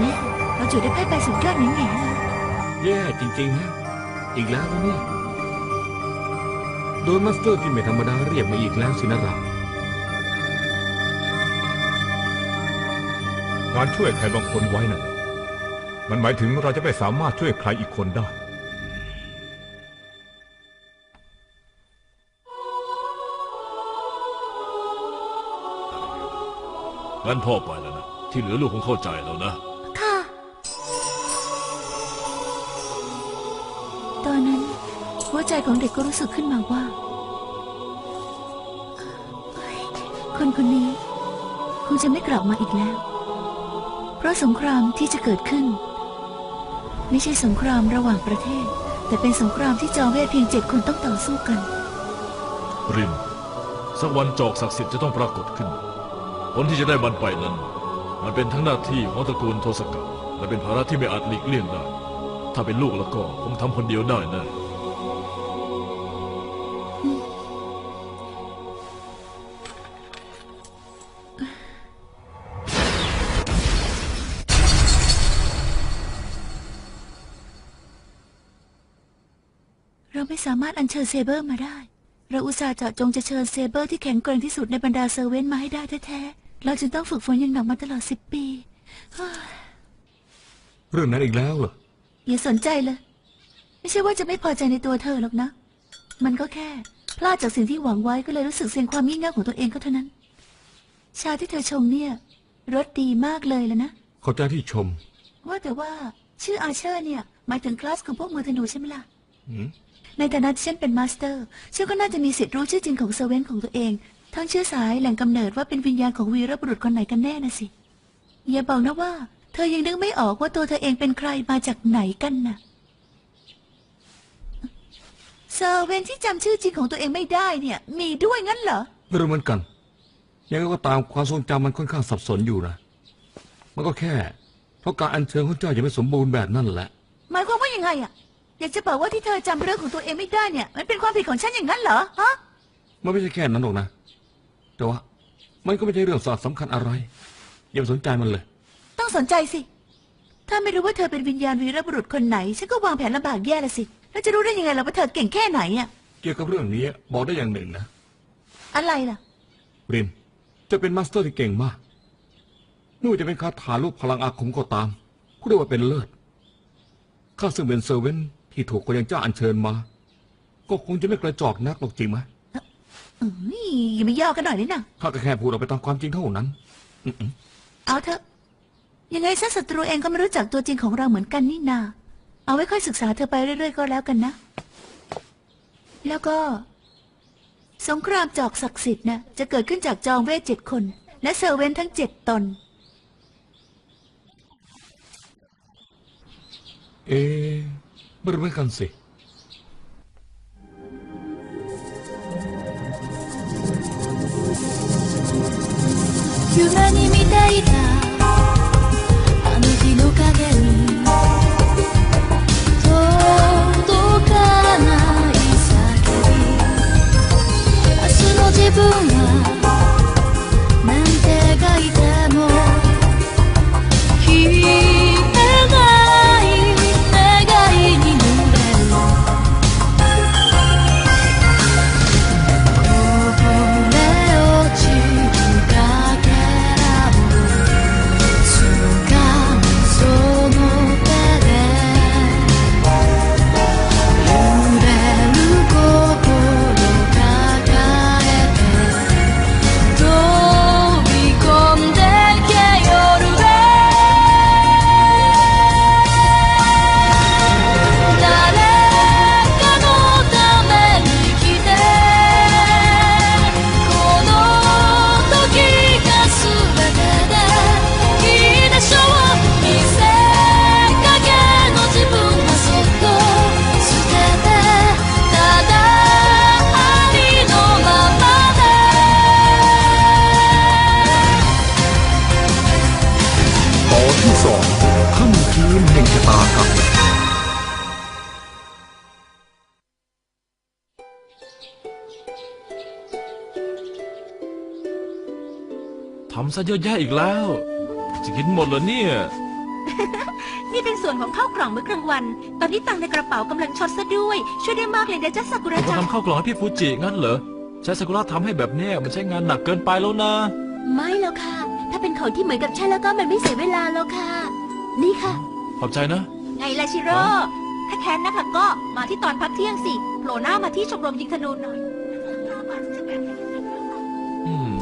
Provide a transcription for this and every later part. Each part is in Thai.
แน่เราจุดได้แพ้ไปสุดยอดแง่ๆเลยแย่จริงๆฮะอีกแล้วนะเนี่ยโดนมาสเตอร์ที่ไม่ธรรมดาเรียกมาอีกแล้วสินะเราการช่วยใครบางคนไว้นั่นมันหมายถึงเราจะไม่สามารถช่วยใครอีกคนได้ งั้นพ่อไปแล้วนะ ที่เหลือลูกคงเข้าใจแล้วนะ ตอนนั้นหัวใจของเด็กก็รู้สึกขึ้นมาว่า คนคนนี้คงจะไม่กลับมาอีกแล้ว เพราะสงครามที่จะเกิดขึ้น ไม่ใช่สงครามระหว่างประเทศ แต่เป็นสงครามที่จอมเวทเพียงเจ็ดคนต้องต่อสู้กัน รินสักวันจอกศักดิ์สิทธิ์จะต้องปรากฏขึ้นผลที่จะได้มันไปนั้น มันเป็นทั้งหน้าที่ของตระกูลโทสกัดและเป็นภาระที่ไม่อาจหลีกเลี่ยงได้ ถ้าเป็นลูกแล้วก็คงทำคนเดียวได้แนะ เราไม่สามารถอัญเชิญเซเบอร์มาได้ เราอุตส่าห์เจาะจงจะเชิญเซเบอร์ที่แข็งแกร่งที่สุดในบรรดาเซอร์เวนต์มาให้ได้แท้ๆ เราจึงต้องฝึกฝนอย่างหนักมาตลอดสิบปีเฮ้ยเรื่องนั้นอีกแล้วเหรอ อย่าสนใจเลย ไม่ใช่ว่าจะไม่พอใจในตัวเธอหรอกนะ มันก็แค่ พลาดจากสิ่งที่หวังไว้ก็เลยรู้สึกเสียงความงี่เง่าของตัวเองก็เท่านั้น ชาที่เธอชงเนี่ยรสดีมากเลยแล้วนะ ขอบใจที่ชม ว่าแต่ว่าชื่ออาเชอร์เนี่ย หมายถึงคลาสของพวกมือธนูใช่ไหมล่ะ หืมในฐานะที่ฉันเป็นมาสเตอร์ฉันก็น่าจะมีสิทธิ์รู้ชื่อจริงของเซเว่นของตัวเอง ทั้งชื่อสายแหล่งกำเนิดว่าเป็นวิญญาณของวีรบุรุษคนไหนกันแน่นะสิ อย่าบอกนะว่า เธอยังนึกไม่ออกว่าตัวเธอเองเป็นใครมาจากไหนกันน่ะเซเว่นที่จำชื่อจริงของตัวเองไม่ได้เนี่ย มีด้วยงั้นเหรอ ไม่รู้เหมือนกัน ยังไงก็ตามความทรงจำมันค่อนข้างสับสนอยู่นะ มันก็แค่ เพราะการอัญเชิญของเจ้ายังไม่สมบูรณ์แบบนั่นแหละ หมายความว่ายังไงอะอยากจะบอกว่าที่เธอจำเรื่องของตัวเองไม่ได้เนี่ย มันเป็นความผิดของฉันอย่างนั้นเหรอฮะ มันไม่ใช่แค่นั้นหรอกนะ แต่ว่ามันก็ไม่ใช่เรื่องสาระสำคัญอะไร อย่าไปสนใจมันเลย ต้องสนใจสิ ถ้าไม่รู้ว่าเธอเป็นวิญญาณวีรบุรุษคนไหน ฉันก็วางแผนลำบากแย่ละสิ แล้วจะรู้ได้ยังไงล่ะว่าเธอเก่งแค่ไหนอะเกี่ยวกับเรื่องนี้บอกได้อย่างหนึ่งนะอะไรล่ะ รินจะเป็นมาสเตอร์ที่เก่งมากไม่ว่าจะเป็นคาถาลูกพลังอาคมก็ตามผู้ได้ว่าเป็นเลิศข้าซึ่งเป็นเซอร์เวนต์ที่ถูกคนอย่างเจ้าอัญเชิญมา ก็คงจะไม่กระจอกนักหรอกจริงไหมอืมอย่ามาย่อกันหน่อยเลยนะข้าก็แค่พูดออกไปตามความจริงเท่านั้น เอาเถอะ ยังไงซะศัตรูเองก็ไม่รู้จักตัวจริงของเราเหมือนกันนี่นา เอาไว้ค่อยศึกษาเธอไปเรื่อยๆก็แล้วกันนะ แล้วก็ สงครามจอกศักดิ์สิทธิ์นะจะเกิดขึ้นจากจองเวทเจ็ดคน และเซอร์เวนทั้งเจ็ดตน เอ๊ะไม่รู้เหมือนกันสิ 夢に見ていた สองค่ำคืนแห่งชะตากรรมทำซะเยอะแยะอีกแล้วจะกินหมดเหรอเนี่ยส่วนของข้าวกล่องมื้อกลางวัน ตอนนี้ตังค์ในกระเป๋ากำลังช็อตซะด้วย ช่วยได้มากเลยนะจ๊ะซากุระเขาจังทำข้าวกล่องให้พี่ฟูจิงั้นเหรอ ใช้ซากุระทำให้แบบเนี้ยมันใช้งานหนักเกินไปแล้วนะ ไม่แล้วค่ะ ถ้าเป็นของที่เหมือนกับฉันแล้วก็มันไม่เสียเวลาแล้วค่ะ นี่ค่ะ ขอบใจนะ ไงล่ะชิโร่ ถ้าแค้นนักละก็มาที่ตอนพักเที่ยงสิ โผล่หน้ามาที่ชมรมยิงธนูหน่อย อืม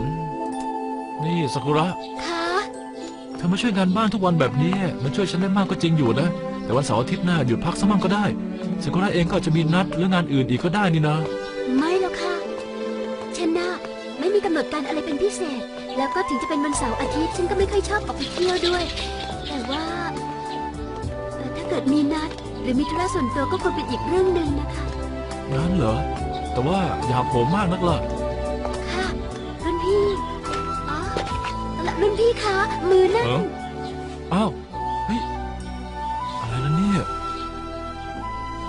นี่ซากุระ ค่ะ เธอมาช่วยงานบ้านทุกวันแบบนี้ มันช่วยฉันได้มากก็จริงอยู่นะ แต่วันเสาร์อาทิตย์หน้าหยุดพักสักมั่งก็ได้ซากุระเองก็อาจจะมีนัดหรืองานอื่นอีกก็ได้นี่นะ ไม่แล้วค่ะ ฉันน่ะไม่มีกำหนดการอะไรเป็นพิเศษ แล้วก็ถึงจะเป็นวันเสาร์อาทิตย์ ฉันก็ไม่ค่อยชอบออกไปเที่ยวด้วย แต่ว่าเอ่อถ้าเกิดมีนัด หรือมีธุระส่วนตัวก็คงเป็นอีกเรื่องหนึ่งนะคะ งั้นเหรอ แต่ว่าอย่าโผล่มากนักล่ะ ค่ะ รุ่นพี่ อ๋อแล้วรุ่นพี่คะ มือนั่น เอออ้าว เฮ้ย อะไรล่ะเนี่ย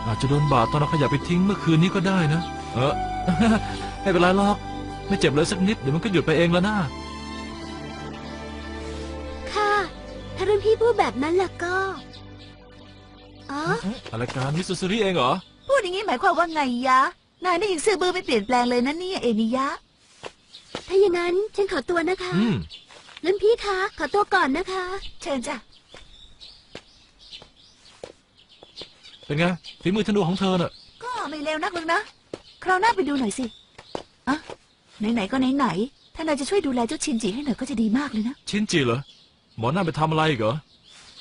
อาจจะโดนบาดตอนเอาขยะไปทิ้งเมื่อคืนนี้ก็ได้นะ เออ ไม่เป็นไรหรอก ไม่เจ็บเลยสักนิด เดี๋ยวมันก็หยุดไปเองแล้วนะค่ะ ถ้ารุ่นพี่พูดแบบนั้นล่ะก็ อ๋อ อะไรการมิสซูริเองเหรอ พูดอย่างนี้หมายความว่าไงยะ นายนี่ยังซื่อบื้อไม่เปลี่ยนแปลงเลยนะเนี่ยเอมิยะ ถ้าอย่างนั้นฉันขอตัวนะคะอืม รุ่นพี่คะ ขอตัวก่อนนะคะ เชิญจ้ะ เป็นไงฝีมือธนูของเธอน่ะ ก็ไม่เลวนักหรอกนะ คราวหน้าไปดูหน่อยสิอะไหนๆก็ไหนๆ ถ้านายจะช่วยดูแลเจ้าชินจิให้หน่อยก็จะดีมากเลยนะ ชินจิเหรอ หมอหน้าไปทำอะไรอีกเหรอ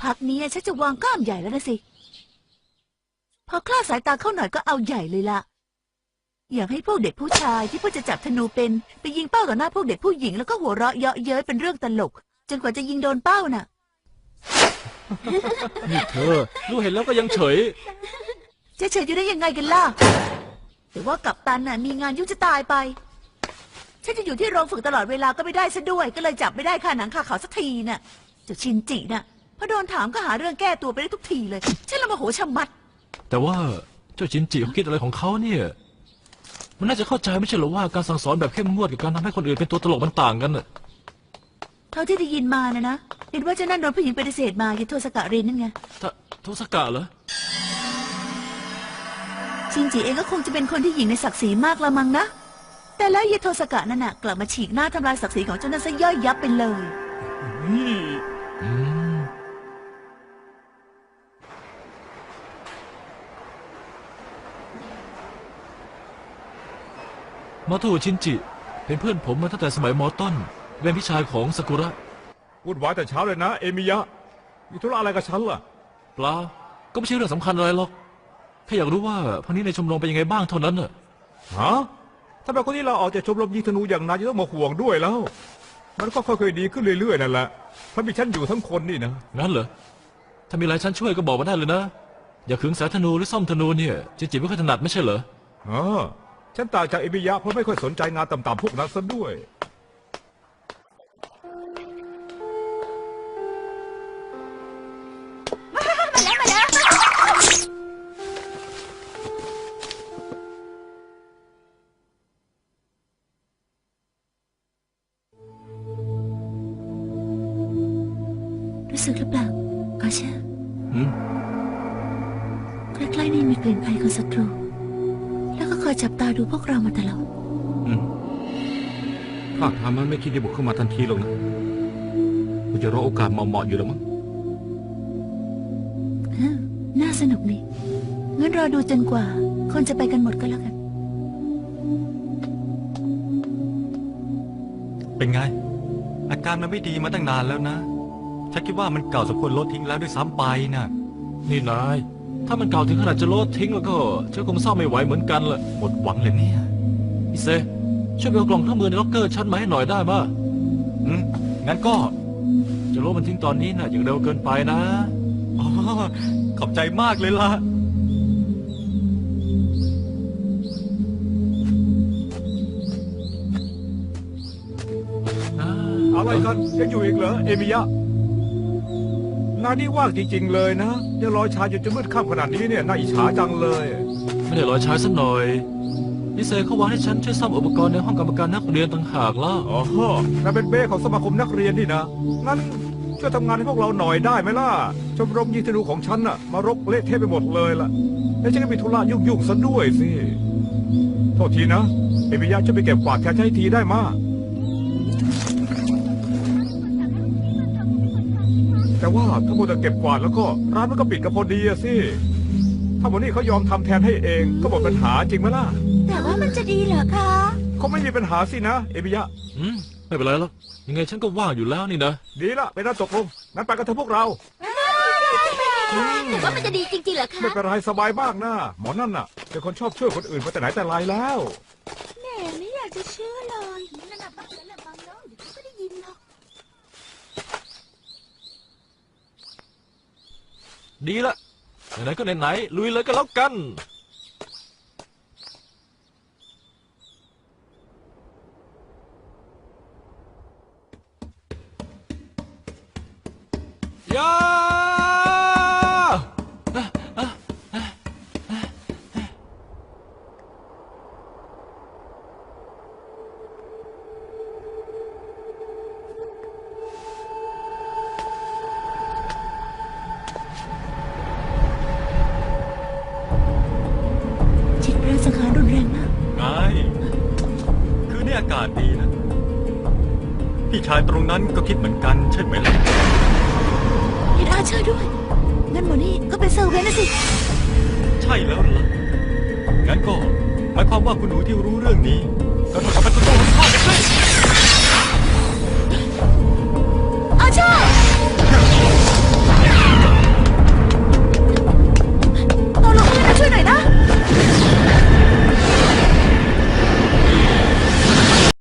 พักนี้ฉันจะวางกล้ามใหญ่แล้วนะสิ พอคลาดสายตาเข้าหน่อยก็เอาใหญ่เลยล่ะอยากให้พวกเด็กผู้ชายที่เพิ่งจะจับธนูเป็นไปยิงเป้าต่อหน้าพวกเด็กผู้หญิงแล้วก็หัวเราะเยาะเย้ยเป็นเรื่องตลก จนกว่าจะยิงโดนเป้าน่ะ นี่เธอ รู้เห็นแล้วก็ยังเฉย จะเฉยอยู่ได้ยังไงกันล่ะแต่ว่ากัปตันน่ะมีงานยุ่งจะตายไป ฉันจะอยู่ที่โรงฝึกตลอดเวลาก็ไม่ได้ซะด้วย ก็เลยจับไม่ได้ค่าหนังค่าเขาสักทีน่ะ เจ้าชินจิน่ะพอโดนถามก็หาเรื่องแก้ตัวไปได้ทุกทีเลยฉันละโมโหชะมัด แต่ว่าเจ้าชินจิเขาคิดอะไรของเขาเนี่ย มันน่าจะเข้าใจไม่ใช่เหรอว่าการสั่งสอนแบบเข้มงวดกับการทำให้คนอื่นเป็นตัวตลกมันต่างกันน่ะเท่าที่ได้ยินมานะนะเห็นว่าเจ้านั่นโดนผู้หญิงปฏิเสธมาอย่าโทสกะเรนนั่นไงถ้าโทสกะเหรอชินจิเองก็คงจะเป็นคนที่หญิงในศักดิ์ศรีมากละมั้งนะ แต่แล้วยาโทสกะนั่นน่ะกลับมาฉีกหน้าทำลายศักดิ์ศรีของเจ้านั่นซะย่อยยับไปเลย อืม มาโตชินจิ เป็นเพื่อนผมมาตั้งแต่สมัยมอต้นเป็นพี่ชายของสกุระวุ่นวายแต่เช้าเลยนะ เอมิยะ มีธุระอะไรกับฉันล่ะ เปล่าก็ไม่ใช่เรื่องสำคัญอะไรหรอก แค่อยากรู้ว่าพักนี้ในชมรมเป็นยังไงบ้างเท่านั้นน่ะฮะถ้าแบบคนที่เราออกจากชมรมยิงธนูอย่างนายจะต้องมาห่วงด้วยแล้ว มันก็ค่อยๆดีขึ้นเรื่อยๆนั่นแหละเพราะมีฉันอยู่ทั้งคนนี่นะงั้นเหรอ ถ้ามีอะไรฉันช่วยก็บอกมาได้เลยนะ อย่าขึงสายธนูหรือซ่อมธนูเนี่ยจินจิไม่ค่อยถนัดไม่ใช่เหรออ๋อ ฉันต่างจากเอมิยะเพราะไม่ค่อยสนใจงานต่ำๆพวกนั้นซะด้วยรู้ ดูพวกเรามาตลอดอืมถ้าทางมันไม่คิดจะบุกเข้ามาทันทีหรอกนะกูจะรอโอกาสเหมาะๆอยู่แล้วมั้งเออน่าสนุกดีงั้นรอดูจนกว่า คนจะไปกันหมดก็แล้วกัน เป็นไง อาการมันไม่ดีมาตั้งนานแล้วนะ ฉันคิดว่ามันเก่าสมควรลดทิ้งแล้วด้วยซ้ำไปนะ นี่นาย ถ้ามันเก่าถึงขนาดจะโลดทิ้งแล้วก็ฉันคงเศร้าไม่ไหวเหมือนกันแหละหมดหวังเลยเนี่ยอิเซช่วยไปเอากล่องเครื่องมือในล็อกเกอร์ฉันมาให้หน่อยได้ป่ะอืมงั้นก็ จะโลดมันทิ้งตอนนี้น่ะอย่างเร็วเกินไปนะอ๋อขอบใจมากเลยล่ะอะไรกันยังอยู่อีกเหรอเอมิยะ นายนี่ว่างจริง ๆ เลยนะยังรอชายจนจะมืดค่ำขนาดนี้เนี่ยน่าอิจฉาจังเลย ไม่ได้รอใช้สักหน่อยอิเซเขาวางให้ฉันช่วยซ่อมอุปกรณ์ในห้องกรรมการนักเรียนต่างหากแล้วอ๋อนายเป็นเบ้ของสมาคมนักเรียนนี่นะ งั้นช่วยช่วยทำงานให้พวกเราหน่อยได้ไหมล่ะ ชมรมยิงธนูของฉันน่ะ มารกเละเทะไปหมดเลยล่ะ แล้วฉันก็มีธุระยุ่งๆซะด้วยสิ โทษทีนะ เอมิยะช่วยไปเก็บกวาดแทนฉันให้ทีได้มา แต่ว่าถ้ามัวแต่เก็บกวาดแล้วก็ร้านมันก็ปิดกันพอดีอะสิ ถ้าวันนี้เขายอมทำแทนให้เองก็หมดปัญหาจริงไหมล่ะแต่ว่ามันจะดีเหรอคะเขาไม่มีปัญหาสินะ เอมิยะ อืมไม่เป็นไรหรอกยังไงฉันก็ว่างอยู่แล้วนี่นะ ดีละไปน่าตกลงงั้นไปกันเถอะพวกเรา แต่ว่ามันจะดีจริงๆเหรอไม่คะ เป็นไรสบายมากนะหมอนั่นน่ะเป็นคนชอบช่วยคนอื่นมาแต่ไหนแต่ไรแล้ว แหมไม่อยากจะเชื่อเลยนั่นน่ะบ้างนั่นน่ะบ้างเนาะเดี๋ยวเขาก็ได้ยินหรอก ดีละไหนๆก็ไหนๆลุยเลยก็แล้วกัน ชายตรงนั้นก็คิดเหมือนกันใช่ไหมล่ะเห็นอาเชอร์ด้วย งั้นหมอนี่ก็เป็นเซอร์เวนนะสิ ใช่แล้วล่ะงั้นก็หมายความว่าคุณหนูที่รู้เรื่องนี้ ก็ต้องกลับไปตัวของพ่อกันสิอาเชอร์ตอนลงมือนะช่วยหน่อย